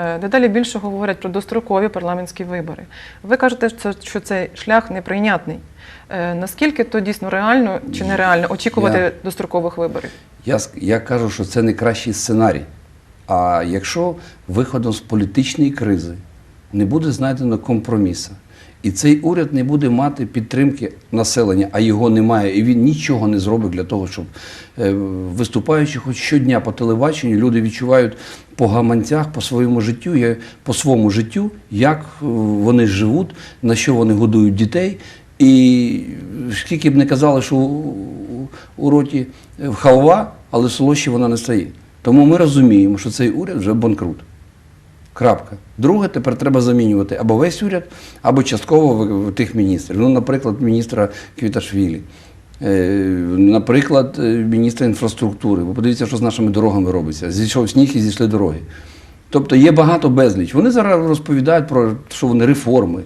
Е, Дедалі більше говорять про дострокові парламентські вибори. Ви кажете, що- цей шлях неприйнятний. Е, Наскільки то дійсно реально чи нереально очікувати Я- дострокових виборів? Я, я кажу, що це не кращий сценарій. А якщо виходом з політичної кризи не буде знайдено компромісу, і цей уряд не буде мати підтримки населення, а його немає, і він нічого не зробить для того, щоб е, виступаючи хоч щодня по телебаченню, люди відчувають по гаманцях, по своєму життю, по своєму життю, як е, вони живуть, на що вони годують дітей. І скільки б не казали, що у, роті е, халва, але солодше вона не стає. Тому ми розуміємо, що цей уряд вже банкрут. Крапка. Друге, тепер треба замінювати або весь уряд, або частково тих міністрів. Ну, наприклад, міністра Квіташвілі, е, наприклад, е, міністра інфраструктури. Ви подивіться, що з нашими дорогами робиться. Зійшов сніг і зійшли дороги. Тобто є багато безліч. Вони зараз розповідають про що вони реформи.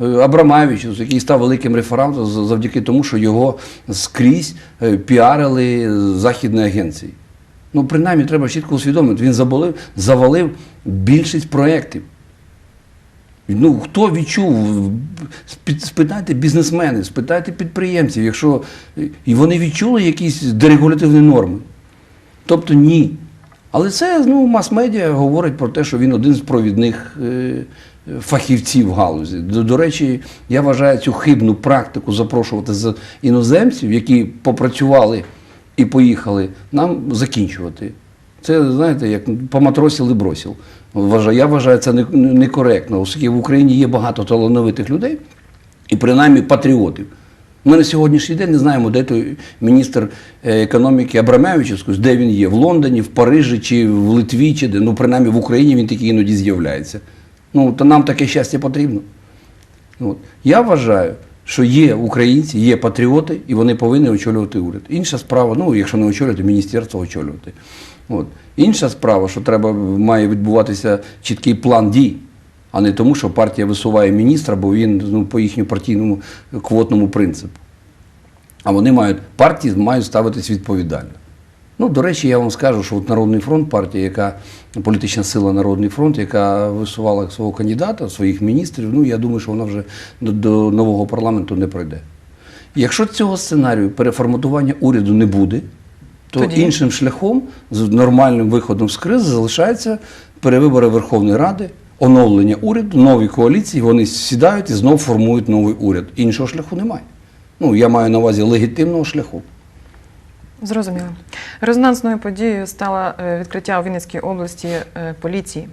Е, Абрамавич, який став великим референтом завдяки тому, що його скрізь піарили західні агенції. Ну, принаймні, треба чітко усвідомити, він заболив, завалив більшість проєктів. Ну, хто відчув? Спитайте бізнесменів, спитайте підприємців, якщо і вони відчули якісь дерегулятивні норми. Тобто ні. Але це ну, мас-медіа говорить про те, що він один з провідних е, фахівців галузі. До, до речі, я вважаю цю хибну практику запрошувати з іноземців, які попрацювали і поїхали, нам закінчувати. Це, знаєте, як поматросил і бросил. Я вважаю це некоректно, оскільки в Україні є багато талановитих людей і принаймні патріотів. Ми на сьогоднішній день не знаємо, де той міністр е, економіки Абрамевичівський, де він є, в Лондоні, в Парижі, чи в Литві, чи де. Ну, принаймні в Україні він такий іноді з'являється. Ну, то нам таке щастя потрібно. От. Я вважаю, що є українці, є патріоти, і вони повинні очолювати уряд. Інша справа, ну, якщо не очолювати, міністерство очолювати. От. Інша справа, що треба має відбуватися чіткий план дій, а не тому, що партія висуває міністра, бо він ну, по їхньому партійному квотному принципу. А вони мають, партії мають ставитись відповідально. Ну, до речі, я вам скажу, що от Народний фронт, партія, яка політична сила Народний фронт, яка висувала свого кандидата, своїх міністрів, ну я думаю, що вона вже до, до нового парламенту не пройде. Якщо цього сценарію переформатування уряду не буде, то Тоді? іншим шляхом, з нормальним виходом з кризи, залишаються перевибори Верховної Ради, оновлення уряду, нові коаліції, вони сідають і знову формують новий уряд. Іншого шляху немає. Ну, я маю на увазі легітимного шляху. Зрозуміло. Резонансною подією стало е, відкриття у Вінницькій області е, поліції.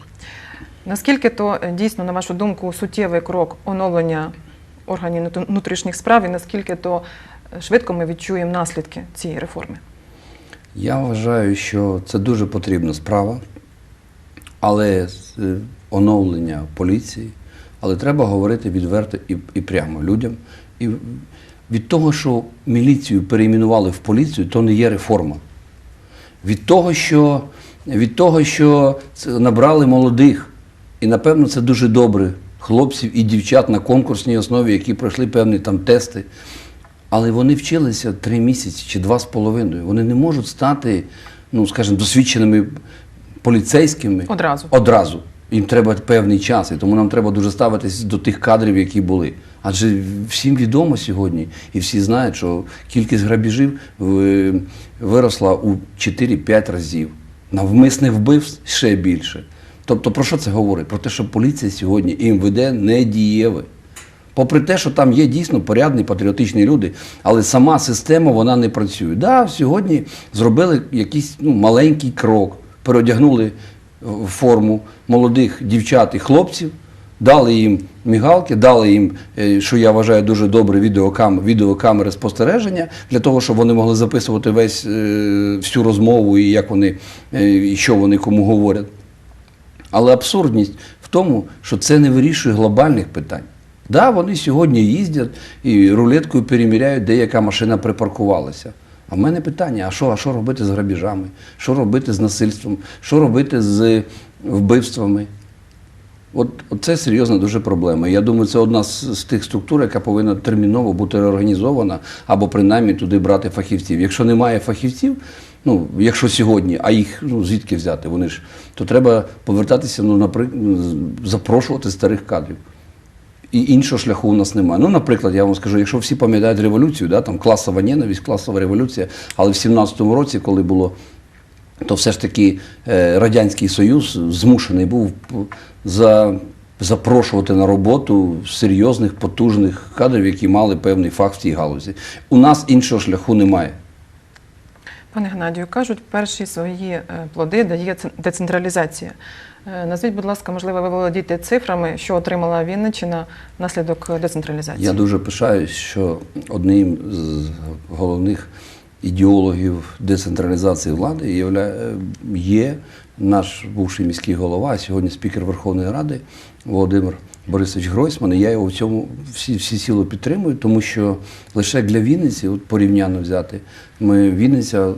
Наскільки то е, дійсно, на вашу думку, суттєвий крок оновлення органів внутрішніх справ і наскільки то швидко ми відчуємо наслідки цієї реформи? Я вважаю, що це дуже потрібна справа, але оновлення поліції, але треба говорити відверто і, і прямо людям. І від того, що міліцію перейменували в поліцію, то не є реформа. Від того, що, від того, що набрали молодих, і напевно це дуже добре, хлопців і дівчат на конкурсній основі, які пройшли певні там тести. Але вони вчилися три місяці чи два з половиною. Вони не можуть стати, ну скажімо, досвідченими поліцейськими Одразу. одразу. Їм треба певний час, і тому нам треба дуже ставитись до тих кадрів, які були. Адже всім відомо сьогодні, і всі знають, що кількість грабіжів виросла у 4-5 разів. Навмисних вбивств ще більше. Тобто, про що це говорить? Про те, що поліція сьогодні і МВД не дієві. Попри те, що там є дійсно порядні патріотичні люди, але сама система вона не працює. Да, сьогодні зробили якийсь ну, маленький крок, переодягнули форму молодих дівчат і хлопців, дали їм мігалки, дали їм, е, що я вважаю дуже добре, відеокам, відеокамери спостереження для того, щоб вони могли записувати весь е, всю розмову і як вони е, і що вони кому говорять. Але абсурдність в тому, що це не вирішує глобальних питань. Да, вони сьогодні їздять і рулеткою переміряють, де яка машина припаркувалася. А в мене питання: а що, а що робити з грабіжами? Що робити з насильством? Що робити з вбивствами? От, от це серйозна дуже проблема. Я думаю, це одна з, тих структур, яка повинна терміново бути реорганізована або принаймні туди брати фахівців. Якщо немає фахівців, Ну, якщо сьогодні, а їх ну, звідки взяти? Вони ж то треба повертатися, ну, наприклад, запрошувати старих кадрів. І іншого шляху у нас немає. Ну, наприклад, я вам скажу, якщо всі пам'ятають революцію, да, там класова ненависть, класова революція, але в 17-му році, коли було, то все ж таки е, Радянський Союз змушений був за, запрошувати на роботу серйозних, потужних кадрів, які мали певний фах в цій галузі. У нас іншого шляху немає. Пане Геннадію, кажуть, перші свої е, плоди дає децентралізація. Е, Назвіть, будь ласка, можливо, ви володієте цифрами, що отримала Вінниччина внаслідок е, децентралізації? Я дуже пишаюсь, що одним з головних ідеологів децентралізації влади є наш бувший міський голова, сьогодні спікер Верховної Ради Володимир Борисович Гройсман. І я його в цьому всі, всі сіло підтримую, тому що лише для Вінниці, от порівняно взяти, ми Вінниця е,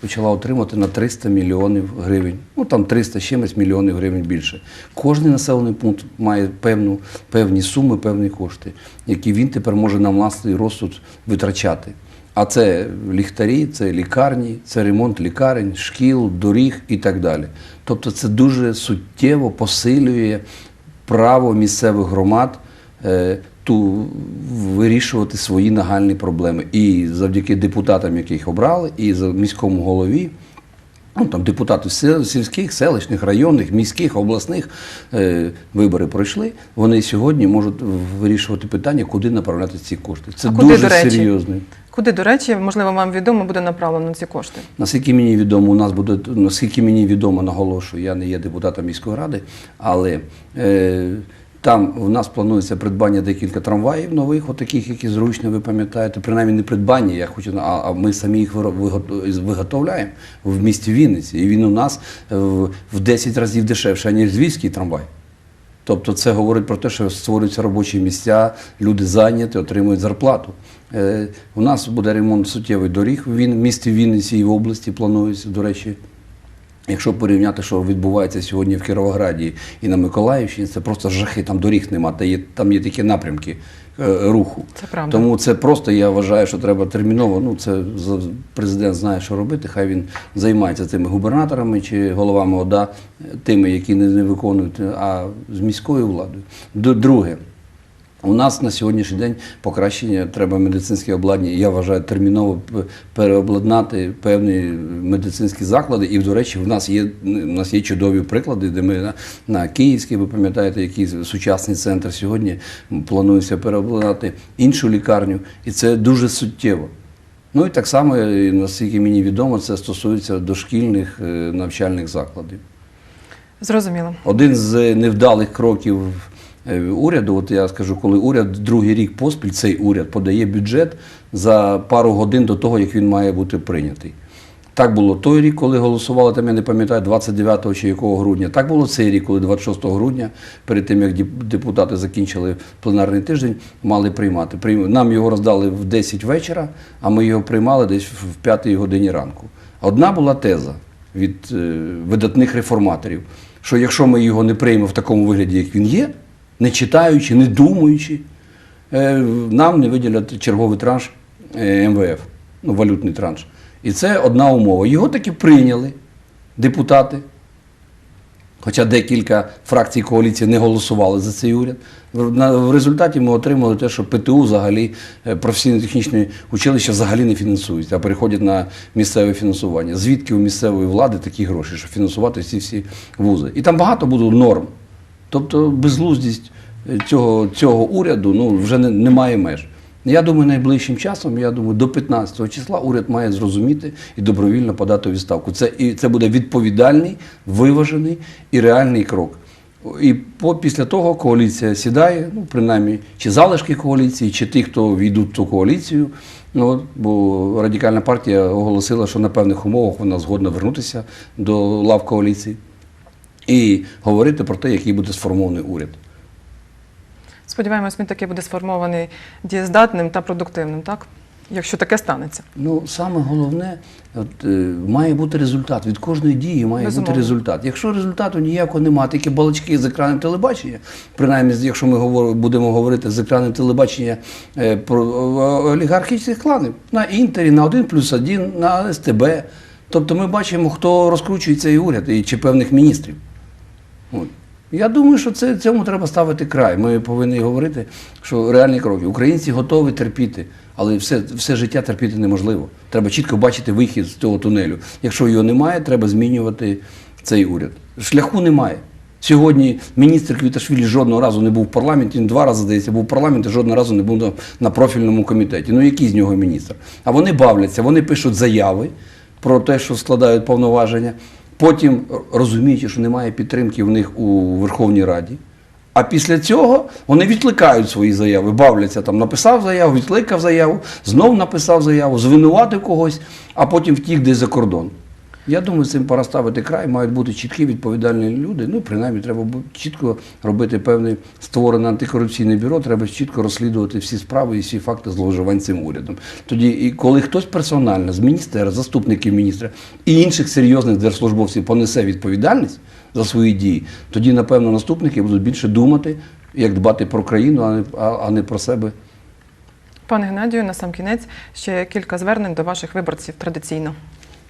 почала отримати на 300 мільйонів гривень. Ну там 300 чимось мільйонів гривень більше. Кожний населений пункт має певну, певні суми, певні кошти, які він тепер може на власний розсуд витрачати. А це ліхтарі, це лікарні, це ремонт лікарень, шкіл, доріг і так далі. Тобто це дуже суттєво посилює право місцевих громад е, ту, вирішувати свої нагальні проблеми. І завдяки депутатам, яких обрали, і за міському голові. Ну, там депутати сільських, селищних, районних, міських, обласних е, вибори пройшли. Вони сьогодні можуть вирішувати питання, куди направляти ці кошти. Це А куди, дуже до речі? серйозно. Куди, до речі, можливо, вам відомо буде направлено ці кошти? Наскільки мені відомо, у нас буде наскільки мені відомо, наголошую, я не є депутатом міської ради, але е, там в нас планується придбання декілька трамваїв нових, отаких, які зручно ви пам'ятаєте. Принаймні не придбання, я хочу, а, а ми самі їх виготовляємо в місті Вінниці. І він у нас е, в, в 10 разів дешевше, ніж львівський трамвай. Тобто це говорить про те, що створюються робочі місця, люди зайняті, отримують зарплату. Е, у нас буде ремонт суттєвий доріг в місті Вінниці і в області планується, до речі. Якщо порівняти, що відбувається сьогодні в Кіровограді і на Миколаївщині, це просто жахи, там доріг нема, там є такі напрямки руху. Це правда. Тому це просто я вважаю, що треба терміново. Ну це президент знає, що робити. Хай він займається тими губернаторами чи головами ОДА, е, тими, які не, не виконують, а з міською владою. Друге. У нас на сьогоднішній день покращення треба медицинське обладнання. Я вважаю терміново переобладнати певні медицинські заклади. І, до речі, в нас є у нас є чудові приклади, де ми на, на Київській, ви пам'ятаєте, який сучасний центр сьогодні планується переобладнати іншу лікарню, і це дуже суттєво. Ну і так само, наскільки мені відомо, це стосується дошкільних е, навчальних закладів. Зрозуміло. Один з невдалих кроків е, уряду, от я скажу, коли уряд другий рік поспіль, цей уряд подає бюджет за пару годин до того, як він має бути прийнятий. Так було той рік, коли голосували, там я не пам'ятаю, 29 чи якого грудня. Так було цей рік, коли 26 грудня, перед тим як депутати закінчили пленарний тиждень, мали приймати. Нам його роздали в 10 вечора, а ми його приймали десь в 5 годині ранку. Одна була теза від е, видатних реформаторів, що якщо ми його не приймемо в такому вигляді, як він є, не читаючи, не думаючи, е, нам не виділять черговий транш е, МВФ, ну, валютний транш. І це одна умова. Його таки прийняли депутати. Хоча декілька фракцій коаліції не голосували за цей уряд. В, результаті ми отримали те, що ПТУ взагалі е, професійно-технічні училища взагалі не фінансуються, а переходять на місцеве фінансування. Звідки у місцевої влади такі гроші, щоб фінансувати ці всі вузи? І там багато буде норм. Тобто безглуздість е, цього, цього уряду ну, вже не, немає меж. Я думаю, найближчим часом, я думаю, до 15 числа уряд має зрозуміти і добровільно подати відставку. Це, і це буде відповідальний, виважений і реальний крок. І по, після того коаліція сідає, ну, принаймні, чи залишки коаліції, чи ті, хто війдуть в ту коаліцію. Ну, бо радикальна партія оголосила, що на певних умовах вона згодна вернутися до лав коаліції і говорити про те, який буде сформований уряд. Сподіваємось, він таки буде сформований дієздатним та продуктивним, так? Якщо таке станеться. Ну, саме головне, от, е, має бути результат. Від кожної дії має Безумовно. бути результат. Якщо результату ніякого немає, тільки балачки з екрану телебачення, принаймні, якщо ми говор- будемо говорити з екрану телебачення е, про олігархічних кланів на інтері, на 1 плюс 1, на СТБ, Тобто ми бачимо, хто розкручує цей уряд і чи певних міністрів. От. Я думаю, що це, цьому треба ставити край. Ми повинні говорити, що реальні кроки. Українці готові терпіти, але все, все життя терпіти неможливо. Треба чітко бачити вихід з цього тунелю. Якщо його немає, треба змінювати цей уряд. Шляху немає. Сьогодні міністр Квіташвілі жодного разу не був в парламенті, він два рази, здається, був в парламенті, жодного разу не був на, профільному комітеті. Ну який з нього міністр? А вони бавляться, вони пишуть заяви про те, що складають повноваження. Потім, розуміючи, що немає підтримки в них у Верховній Раді. А після цього вони відкликають свої заяви, бавляться там, написав заяву, відкликав заяву, знов написав заяву, звинуватив когось, а потім втік десь за кордон. Я думаю, цим пора ставити край, мають бути чіткі відповідальні люди. Ну, принаймні, треба чітко робити певне створене антикорупційне бюро, треба чітко розслідувати всі справи і всі факти зловживань цим урядом. Тоді, і коли хтось персонально з міністера, заступників міністра і інших серйозних держслужбовців понесе відповідальність за свої дії, тоді, напевно, наступники будуть більше думати, як дбати про країну, а не про себе. Пане Геннадію, на сам кінець ще кілька звернень до ваших виборців традиційно.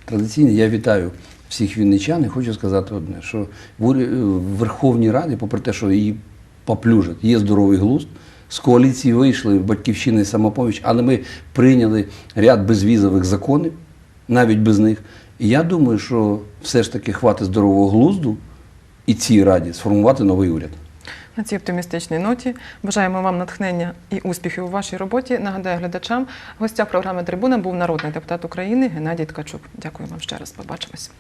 Традиційно я вітаю всіх вінничан і хочу сказати одне, що в уря- Верховній Раді, попри те, що її поплюжать, є здоровий глузд. З коаліції вийшли Батьківщина і самопоміч, але ми прийняли ряд безвізових законів, навіть без них. І я думаю, що все ж таки хватить здорового глузду і цій раді сформувати новий уряд. На цій оптимістичній ноті бажаємо вам натхнення і успіхів у вашій роботі. Нагадаю глядачам, гостя програми Трибуна був народний депутат України Геннадій Ткачук. Дякую вам ще раз. Побачимось.